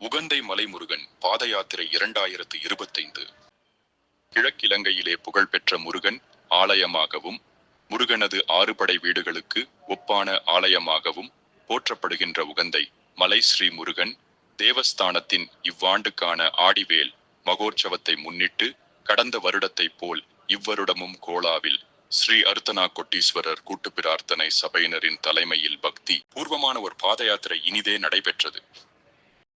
உகந்தை மலைமுருகன் பாத யாத்திரை இரண்டாயிரத்து இருபத்தைந்து. கிழக்கிலங்கையிலே புகழ்பெற்ற முருகன் ஆலயமாகவும் முருகனது ஆறுபடை வீடுகளுக்கு ஒப்பான ஆலயமாகவும் போற்றப்படுகின்ற உகந்தை மலை ஸ்ரீ முருகன் தேவஸ்தானத்தின் இவ்வாண்டுக்கான ஆடிவேல் மகோற்சவத்தை முன்னிட்டு கடந்த வருடத்தைப் போல் இவ்வருடமும் கோலாவில் ஸ்ரீ அர்த்தனா கொட்டீஸ்வரர் கூட்டு பிரார்த்தனை சபையினரின் தலைமையில் பக்தி பூர்வமான ஒரு பாத யாத்திரை இனிதே நடைபெற்றது.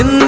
എന്ത്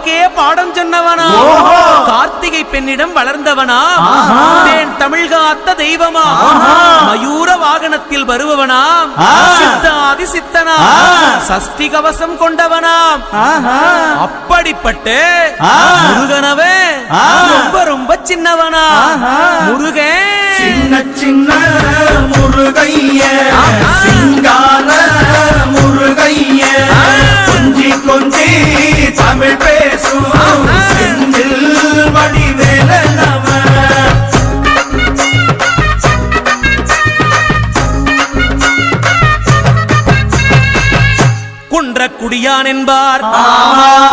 அப்பனுக்கே பாடம் சொன்னவனா? கார்த்திகை பெண்ணிடம் வளர்ந்தவனா? தேன் தமிழ் காத்த தெய்வமா? மயூர வாகனத்தில் வருபவனாம் சித்தாதி சித்தனா சஷ்டி கவசம் கொண்டவனாம் அப்படிப்பட்ட முருகனவே ரொம்ப ரொம்ப சின்னவனா? முருகன் சின்ன சின்ன முருகைய. குடியான் என்பார்.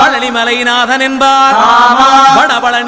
பழனிமலைநாதன் என்பார்.